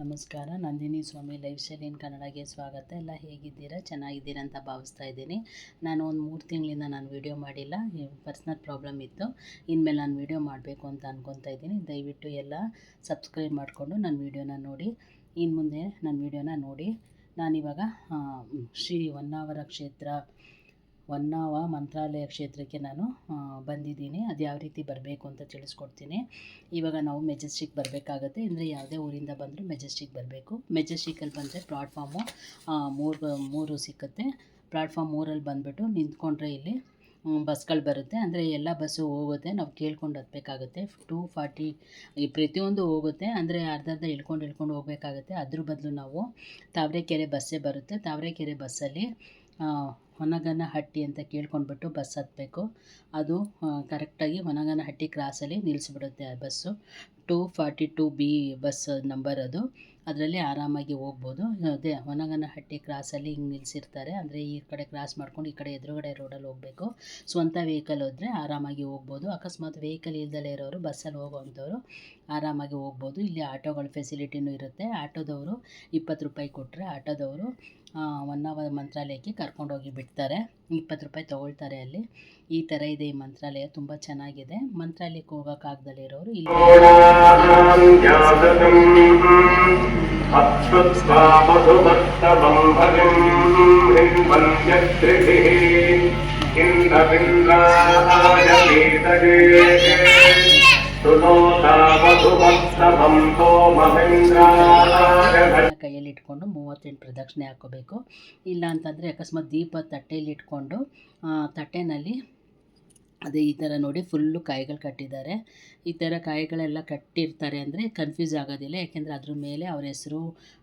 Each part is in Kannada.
ನಮಸ್ಕಾರ, ನಂದಿನಿ ಸ್ವಾಮಿ ಲೈಫ್ ಸ್ಟೈಲ್ ಇನ್ ಕನ್ನಡಗೆ ಸ್ವಾಗತ. ಎಲ್ಲ ಹೇಗಿದ್ದೀರಾ? ಚೆನ್ನಾಗಿದ್ದೀರಾ ಅಂತ ಭಾವಿಸ್ತಾ ಇದ್ದೀನಿ. ನಾನು ಒಂದು ಮೂರು ತಿಂಗಳಿಂದ ನಾನು ವೀಡಿಯೋ ಮಾಡಿಲ್ಲ ಪರ್ಸ್ನಲ್ ಪ್ರಾಬ್ಲಮ್ ಇತ್ತು. ಇನ್ಮೇಲೆ ನಾನು ವೀಡಿಯೋ ಮಾಡಬೇಕು ಅಂತ ಅಂದ್ಕೊತಾ ಇದ್ದೀನಿ. ದಯವಿಟ್ಟು ಎಲ್ಲ ಸಬ್ಸ್ಕ್ರೈಬ್ ಮಾಡಿಕೊಂಡು ನನ್ನ ವೀಡಿಯೋನ ನೋಡಿ. ಇನ್ನು ಮುಂದೆ ನನ್ನ ವೀಡಿಯೋನ ನೋಡಿ. ನಾನಿವಾಗ ಶ್ರೀ ಹೊನ್ನಾವರ ಕ್ಷೇತ್ರ ಹೊನ್ನಾವ ಮಂತ್ರಾಲಯ ಕ್ಷೇತ್ರಕ್ಕೆ ನಾನು ಬಂದಿದ್ದೀನಿ. ಅದು ಯಾವ ರೀತಿ ಬರಬೇಕು ಅಂತ ತಿಳಿಸ್ಕೊಡ್ತೀನಿ. ಇವಾಗ ನಾವು ಮೆಜೆಸ್ಟಿಕ್ ಬರಬೇಕಾಗತ್ತೆ. ಅಂದರೆ ಯಾವುದೇ ಊರಿಂದ ಬಂದರೂ ಮೆಜೆಸ್ಟಿಕ್ ಬರಬೇಕು. ಮೆಜೆಸ್ಟಿಕಲ್ಲಿ ಬಂದರೆ ಪ್ಲಾಟ್ಫಾರ್ಮು ಮೂರು ಮೂರು ಸಿಕ್ಕುತ್ತೆ. ಪ್ಲಾಟ್ಫಾರ್ಮ್ ಮೂರಲ್ಲಿ ಬಂದುಬಿಟ್ಟು ನಿಂತ್ಕೊಂಡ್ರೆ ಇಲ್ಲಿ ಬಸ್ಗಳು ಬರುತ್ತೆ. ಅಂದರೆ ಎಲ್ಲ ಬಸ್ಸು ಹೋಗುತ್ತೆ. ನಾವು ಕೇಳ್ಕೊಂಡು ಹತ್ಬೇಕಾಗುತ್ತೆ. ಟೂ ಫಾರ್ಟಿ ಪ್ರತಿಯೊಂದು ಹೋಗುತ್ತೆ. ಅಂದರೆ ಅರ್ಧ ಅರ್ಧ ಇಳ್ಕೊಂಡು ಇಳ್ಕೊಂಡು ಹೋಗಬೇಕಾಗುತ್ತೆ. ಅದ್ರ ಬದಲು ನಾವು ತಾವರೆಕೆರೆ ಬಸ್ಸೇ ಬರುತ್ತೆ. ತಾವರೆಕೆರೆ ಬಸ್ಸಲ್ಲಿ ಹೊನಗನಹಟ್ಟಿ ಅಂತ ಕೇಳ್ಕೊಂಡ್ಬಿಟ್ಟು ಬಸ್ ಹತ್ತಬೇಕು ಅದು ಕರೆಕ್ಟಾಗಿ ಹೊನಗನಹಟ್ಟಿ ಕ್ರಾಸಲ್ಲಿ ನಿಲ್ಲಿಸ್ಬಿಡುತ್ತೆ ಆ bus. Two forty two B bus number ಅದು. ಅದರಲ್ಲಿ ಆರಾಮಾಗಿ ಹೋಗ್ಬೋದು. ಅದೇ ಹೊನಗನಹಟ್ಟಿ ಕ್ರಾಸಲ್ಲಿ ಹಿಂಗೆ ನಿಲ್ಲಿಸಿರ್ತಾರೆ ಅಂದರೆ ಈ ಕಡೆ ಕ್ರಾಸ್ ಮಾಡ್ಕೊಂಡು ಈ ಕಡೆ ಎದುರುಗಡೆ ರೋಡಲ್ಲಿ ಹೋಗಬೇಕು. ಸ್ವಂತ ವೆಹಿಕಲ್ ಹೋದರೆ ಆರಾಮಾಗಿ ಹೋಗ್ಬೋದು. ಅಕಸ್ಮಾತ್ ವೆಹಿಕಲ್ ಇಲ್ದಲೇ ಇರೋರು, ಬಸ್ಸಲ್ಲಿ ಹೋಗೋವಂಥವ್ರು ಆರಾಮಾಗಿ ಹೋಗ್ಬೋದು. ಇಲ್ಲಿ ಆಟೋಗಳ ಫೆಸಿಲಿಟಿನೂ ಇರುತ್ತೆ. ಆಟೋದವರು ಇಪ್ಪತ್ತು ರೂಪಾಯಿ ಕೊಟ್ಟರೆ ಆಟೋದವರು ಹೊನ್ನಾವರ ಮಂತ್ರಾಲಯಕ್ಕೆ ಕರ್ಕೊಂಡೋಗಿ ಬಿಡ್ತಾರೆ. ಇಪ್ಪತ್ತು ರೂಪಾಯಿ ತೊಗೊಳ್ತಾರೆ ಅಲ್ಲಿ. ಈ ಥರ ಇದೆ ಈ ಮಂತ್ರಾಲಯ. ತುಂಬ ಚೆನ್ನಾಗಿದೆ. ಮಂತ್ರಾಲಯಕ್ಕೆ ಹೋಗೋಕ್ಕಾಗ್ದಲೇ ಇರೋರು ಇಲ್ಲಿ ಕೈಯಲ್ಲಿ ಇಟ್ಕೊಂಡು ಮೂವತ್ತೆಂಟು ಪ್ರದಕ್ಷಿಣೆ ಹಾಕೋಬೇಕು ಇಲ್ಲ ಅಂತಂದರೆ ಅಕಸ್ಮಾತ್ ದೀಪ ತಟ್ಟೆಯಲ್ಲಿ ಇಟ್ಕೊಂಡು ತಟ್ಟೆನಲ್ಲಿ ಅದೇ ಈ ಥರ ನೋಡಿ ಫುಲ್ಲು ಕಾಯಿಗಳು ಕಟ್ಟಿದ್ದಾರೆ. ಈ ಥರ ಕಾಯಿಗಳೆಲ್ಲ ಕಟ್ಟಿರ್ತಾರೆ ಅಂದರೆ ಕನ್ಫ್ಯೂಸ್ ಆಗೋದಿಲ್ಲ. ಯಾಕೆಂದರೆ ಅದ್ರ ಮೇಲೆ ಅವ್ರ ಹೆಸರು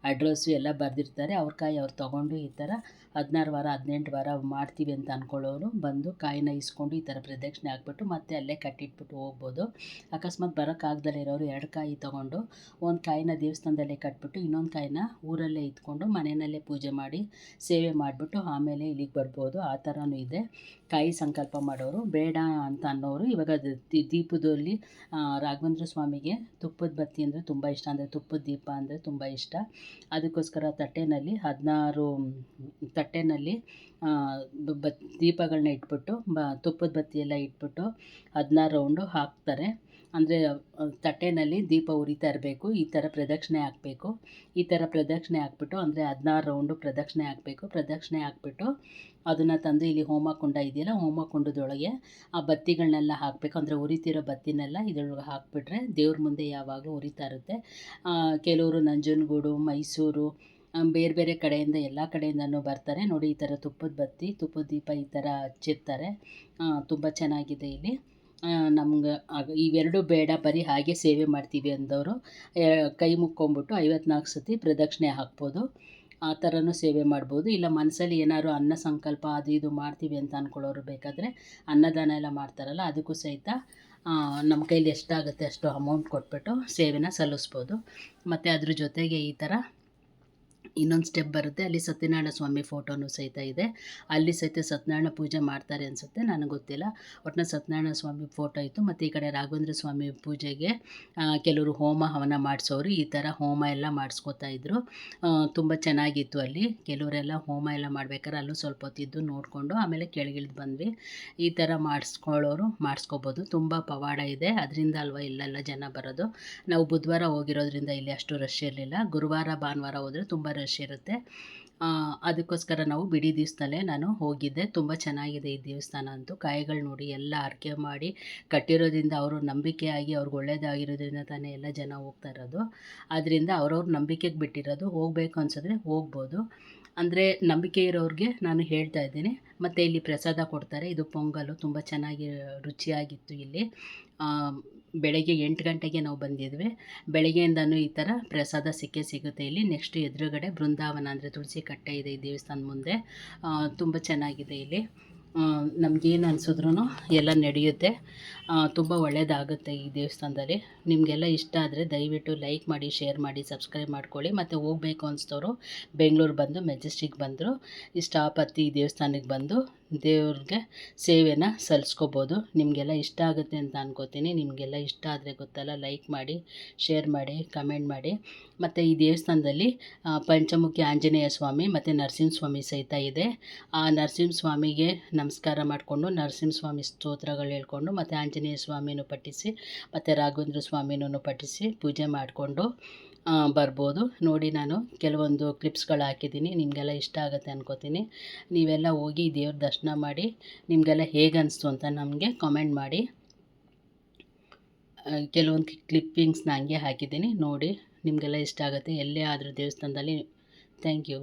ಅಡ್ರೆಸ್ಸು ಎಲ್ಲ ಬರೆದಿರ್ತಾರೆ. ಅವ್ರ ಕಾಯಿ ಅವ್ರು ತೊಗೊಂಡು ಈ ಥರ ಹದಿನಾರು ವಾರ, ಹದಿನೆಂಟು ವಾರ ಮಾಡ್ತೀವಿ ಅಂತ ಅಂದ್ಕೊಳ್ಳೋರು ಬಂದು ಕಾಯಿನ ಇಸ್ಕೊಂಡು ಈ ಥರ ಪ್ರದಕ್ಷಿಣೆ ಹಾಕ್ಬಿಟ್ಟು ಮತ್ತೆ ಅಲ್ಲೇ ಕಟ್ಟಿಟ್ಬಿಟ್ಟು ಹೋಗ್ಬೋದು. ಅಕಸ್ಮಾತ್ ಬರೋಕ್ಕಾಗ್ದಲೇ ಇರೋರು ಎರಡು ಕಾಯಿ ತೊಗೊಂಡು ಒಂದು ಕಾಯಿನ ದೇವಸ್ಥಾನದಲ್ಲೇ ಕಟ್ಬಿಟ್ಟು ಇನ್ನೊಂದು ಕಾಯಿನ ಊರಲ್ಲೇ ಇದ್ಕೊಂಡು ಮನೆಯಲ್ಲೇ ಪೂಜೆ ಮಾಡಿ ಸೇವೆ ಮಾಡಿಬಿಟ್ಟು ಆಮೇಲೆ ಇಲ್ಲಿಗೆ ಬರ್ಬೋದು. ಆ ಥರನೂ ಇದೆ. ಕಾಯಿ ಸಂಕಲ್ಪ ಮಾಡೋರು ಬೇಡ ಅಂತ ಅನ್ನೋರು ಇವಾಗ ದೀಪದಲ್ಲಿ ರಾಘವೇಂದ್ರ ಸ್ವಾಮಿಗೆ ತುಪ್ಪದ ಬತ್ತಿ ಅಂದರೆ ತುಂಬ ಇಷ್ಟ. ಅಂದರೆ ತುಪ್ಪದ ದೀಪ ಅಂದರೆ ತುಂಬ ಇಷ್ಟ. ಅದಕ್ಕೋಸ್ಕರ ತಟ್ಟೆನಲ್ಲಿ ಹದಿನಾರು, ತಟ್ಟೆನಲ್ಲಿ ಬತ್ ದೀಪಗಳನ್ನ ಇಟ್ಬಿಟ್ಟು, ಬ, ತುಪ್ಪದ ಬತ್ತಿ ಎಲ್ಲ ಇಟ್ಬಿಟ್ಟು ಹದಿನಾರು ರೌಂಡು ಹಾಕ್ತಾರೆ. ಅಂದರೆ ತಟ್ಟೆನಲ್ಲಿ ದೀಪ ಉರಿತಾ ಇರಬೇಕು. ಈ ಥರ ಪ್ರದಕ್ಷಿಣೆ ಹಾಕಬೇಕು. ಈ ಥರ ಪ್ರದಕ್ಷಿಣೆ ಹಾಕ್ಬಿಟ್ಟು, ಅಂದರೆ ಹದಿನಾರು ರೌಂಡು ಪ್ರದಕ್ಷಿಣೆ ಹಾಕಬೇಕು. ಪ್ರದಕ್ಷಿಣೆ ಹಾಕ್ಬಿಟ್ಟು ಅದನ್ನು ತಂದು ಇಲ್ಲಿ ಹೋಮ ಕುಂಡ ಇದೆಯಲ್ಲ ಹೋಮ ಕುಂಡದೊಳಗೆ ಆ ಬತ್ತಿಗಳನ್ನೆಲ್ಲ ಹಾಕಬೇಕು. ಅಂದರೆ ಉರಿತಿರೋ ಬತ್ತಿನೆಲ್ಲ ಇದ್ರೊಳಗೆ ಹಾಕಿಬಿಟ್ರೆ ದೇವ್ರ ಮುಂದೆ ಯಾವಾಗಲೂ ಉರಿತಾ ಇರುತ್ತೆ. ಆ, ಕೆಲವರು ನಂಜನಗೂಡು ಮೈಸೂರು ಬೇರೆ ಬೇರೆ ಕಡೆಯಿಂದ ಎಲ್ಲ ಕಡೆಯಿಂದನೂ ಬರ್ತಾರೆ. ನೋಡಿ ಈ ಥರ ತುಪ್ಪದ ಬತ್ತಿ ತುಪ್ಪದ ದೀಪ ಈ ಥರ ಹಚ್ಚಿರ್ತಾರೆ. ತುಂಬ ಚೆನ್ನಾಗಿದೆ ಇಲ್ಲಿ. ನಮ್ಗೆ ಇವೆರಡು ಬೇಡ ಬರೀ ಹಾಗೆ ಸೇವೆ ಮಾಡ್ತೀವಿ ಅಂದವರು. ಕೈ ಮುಕ್ಕೊಂಬಿಟ್ಟು ಐವತ್ನಾಲ್ಕು ಸತಿ ಪ್ರದಕ್ಷಿಣೆ ಹಾಕ್ಬೋದು. ಆ ಥರನೂ ಸೇವೆ ಮಾಡ್ಬೋದು. ಇಲ್ಲ ಮನಸ್ಸಲ್ಲಿ ಏನಾದ್ರು ಅನ್ನ ಸಂಕಲ್ಪ ಅದು ಇದು ಮಾಡ್ತೀವಿ ಅಂತ ಅಂದ್ಕೊಳ್ಳೋರು ಬೇಕಾದರೆ ಅನ್ನದಾನ ಎಲ್ಲ ಮಾಡ್ತಾರಲ್ಲ ಅದಕ್ಕೂ ಸಹಿತ ನಮ್ಮ ಕೈಲಿ ಎಷ್ಟಾಗುತ್ತೆ ಅಷ್ಟು ಅಮೌಂಟ್ ಕೊಟ್ಬಿಟ್ಟು ಸೇವೆನ ಸಲ್ಲಿಸ್ಬೋದು. ಮತ್ತು ಅದ್ರ ಜೊತೆಗೆ ಈ ಥರ ಇನ್ನೊಂದು ಸ್ಟೆಪ್ ಬರುತ್ತೆ. ಅಲ್ಲಿ ಸತ್ಯನಾರಾಯಣ ಸ್ವಾಮಿ ಫೋಟೋನು ಸಹಿತ ಇದೆ. ಅಲ್ಲಿ ಸಹಿತ ಸತ್ಯನಾರಾಯಣ ಪೂಜೆ ಮಾಡ್ತಾರೆ ಅನಿಸುತ್ತೆ. ನನಗೆ ಗೊತ್ತಿಲ್ಲ. ಒಟ್ಟಿನ ಸತ್ಯನಾರಾಯಣ ಸ್ವಾಮಿ ಫೋಟೋ ಇತ್ತು. ಮತ್ತು ಈ ಕಡೆ ರಾಘವೇಂದ್ರ ಸ್ವಾಮಿ ಪೂಜೆಗೆ ಕೆಲವರು ಹೋಮ ಹವನ ಮಾಡಿಸೋರು ಈ ಥರ ಹೋಮ ಎಲ್ಲ ಮಾಡಿಸ್ಕೋತಾ ಇದ್ದರು ತುಂಬ ಚೆನ್ನಾಗಿತ್ತು ಅಲ್ಲಿ. ಕೆಲವರೆಲ್ಲ ಹೋಮ ಎಲ್ಲ ಮಾಡ್ಬೇಕಾದ್ರೆ ಅಲ್ಲೂ ಸ್ವಲ್ಪ ಹೊತ್ತಿದ್ದು ನೋಡಿಕೊಂಡು, ಆಮೇಲೆ ಕೆಳಗಿಳಿದು ಬಂದ್ವಿ. ಈ ಥರ ಮಾಡಿಸ್ಕೊಳ್ಳೋರು ಮಾಡಿಸ್ಕೋಬೋದು. ತುಂಬ ಪವಾಡ ಇದೆ. ಅದರಿಂದ ಅಲ್ವಾ ಇಲ್ಲೆಲ್ಲ ಜನ ಬರೋದು. ನಾವು ಬುಧವಾರ ಹೋಗಿರೋದ್ರಿಂದ ಇಲ್ಲಿ ಅಷ್ಟು ರಶ್ ಇರಲಿಲ್ಲ. ಗುರುವಾರ, ಭಾನುವಾರ ಹೋದರೆ ತುಂಬ ರಶ್ ಇರುತ್ತೆ. ಅದಕ್ಕೋಸ್ಕರ ನಾವು ಬಿಡಿ ದಿವಸದಲ್ಲೇ ನಾನು ಹೋಗಿದ್ದೆ. ತುಂಬ ಚೆನ್ನಾಗಿದೆ ಈ ದೇವಸ್ಥಾನ ಅಂತೂ. ಕಾಯಿಗಳು ನೋಡಿ ಎಲ್ಲ ಅರ್ಕೆ ಮಾಡಿ ಕಟ್ಟಿರೋದ್ರಿಂದ ಅವರು ನಂಬಿಕೆಯಾಗಿ ಅವ್ರಿಗೆ ಒಳ್ಳೇದಾಗಿರೋದ್ರಿಂದ ತಾನೇ ಎಲ್ಲ ಜನ ಹೋಗ್ತಾ ಇರೋದು. ಅದರಿಂದ ಅವ್ರವ್ರ ನಂಬಿಕೆಗೆ ಬಿಟ್ಟಿರೋದು. ಹೋಗಬೇಕು ಅನ್ಸಿದ್ರೆ ಹೋಗ್ಬೋದು. ಅಂದರೆ ನಂಬಿಕೆ ಇರೋರಿಗೆ ನಾನು ಹೇಳ್ತಾ ಇದ್ದೀನಿ. ಮತ್ತು ಇಲ್ಲಿ ಪ್ರಸಾದ ಕೊಡ್ತಾರೆ. ಇದು ಪೊಂಗಲು. ತುಂಬ ಚೆನ್ನಾಗಿ ರುಚಿಯಾಗಿತ್ತು ಇಲ್ಲಿ. ಬೆಳಗ್ಗೆ ಎಂಟು ಗಂಟೆಗೆ ನಾವು ಬಂದಿದ್ವಿ. ಬೆಳಗ್ಗೆಯಿಂದನೂ ಈ ಥರ ಪ್ರಸಾದ ಸಿಕ್ಕೇ ಸಿಗುತ್ತೆ. ಇಲ್ಲಿ ನೆಕ್ಸ್ಟ್ ಎದುರುಗಡೆ ಬೃಂದಾವನ ಅಂದರೆ ತುಳಸಿ ಕಟ್ಟೆ ಇದೆ ಈ ದೇವಸ್ಥಾನದ ಮುಂದೆ. ತುಂಬ ಚೆನ್ನಾಗಿದೆ ಇಲ್ಲಿ. ನಮಗೇನು ಅನಿಸಿದ್ರು ಎಲ್ಲ ನಡೆಯುತ್ತೆ. ತುಂಬ ಒಳ್ಳೆಯದಾಗುತ್ತೆ ಈ ದೇವಸ್ಥಾನದಲ್ಲಿ. ನಿಮಗೆಲ್ಲ ಇಷ್ಟ ಆದರೆ ದಯವಿಟ್ಟು ಲೈಕ್ ಮಾಡಿ, ಶೇರ್ ಮಾಡಿ, ಸಬ್ಸ್ಕ್ರೈಬ್ ಮಾಡ್ಕೊಳ್ಳಿ. ಮತ್ತು ಹೋಗಬೇಕು ಅನಿಸ್ತವರು ಬೆಂಗಳೂರು ಬಂದು ಮೆಜೆಸ್ಟಿಕ್ ಬಂದರು, ಈ ಸ್ಟಾಪ್ ದೇವಸ್ಥಾನಕ್ಕೆ ಬಂದು ದೇವ್ರಿಗೆ ಸೇವೆನ ಸಲ್ಲಿಸ್ಕೋಬೋದು. ನಿಮಗೆಲ್ಲ ಇಷ್ಟ ಆಗುತ್ತೆ ಅಂತ ಅನ್ಕೋತೀನಿ. ನಿಮಗೆಲ್ಲ ಇಷ್ಟ ಆದರೆ ಗೊತ್ತಲ್ಲ ಲೈಕ್ ಮಾಡಿ ಶೇರ್ ಮಾಡಿ ಕಮೆಂಟ್ ಮಾಡಿ. ಮತ್ತು ಈ ದೇವಸ್ಥಾನದಲ್ಲಿ ಪಂಚಮುಖಿ ಆಂಜನೇಯ ಸ್ವಾಮಿ ಮತ್ತು ನರಸಿಂಹಸ್ವಾಮಿ ಸಹಿತ ಇದೆ. ಆ ನರಸಿಂಹಸ್ವಾಮಿಗೆ ನಮಸ್ಕಾರ ಮಾಡಿಕೊಂಡು ನರಸಿಂಹಸ್ವಾಮಿ ಸ್ತೋತ್ರಗಳು ಹೇಳ್ಕೊಂಡು, ಮತ್ತು ಆಂಜನೇಯ ಸ್ವಾಮಿನೂ ಪಠಿಸಿ, ಮತ್ತು ರಾಘವೇಂದ್ರ ಸ್ವಾಮಿನೂ ಪಠಿಸಿ ಪೂಜೆ ಮಾಡಿಕೊಂಡು ಬರ್ಬೋದು. ನೋಡಿ ನಾನು ಕೆಲವೊಂದು ಕ್ಲಿಪ್ಸ್ಗಳು ಹಾಕಿದ್ದೀನಿ. ನಿಮಗೆಲ್ಲ ಇಷ್ಟ ಆಗುತ್ತೆ ಅನ್ಕೋತೀನಿ. ನೀವೆಲ್ಲ ಹೋಗಿ ದೇವ್ರ ದರ್ಶನ ಮಾಡಿ, ನಿಮಗೆಲ್ಲ ಹೇಗೆ ಅನಿಸ್ತು ಅಂತ ನಮಗೆ ಕಾಮೆಂಟ್ ಮಾಡಿ. ಕೆಲವೊಂದು ಕ್ಲಿಪ್ಪಿಂಗ್ಸ್ನ ಹಂಗೆ ಹಾಕಿದ್ದೀನಿ. ನೋಡಿ, ನಿಮಗೆಲ್ಲ ಇಷ್ಟ ಆಗುತ್ತೆ. ಎಲ್ಲೇ ಆದರೂ ದೇವಸ್ಥಾನದಲ್ಲಿ ಥ್ಯಾಂಕ್ ಯು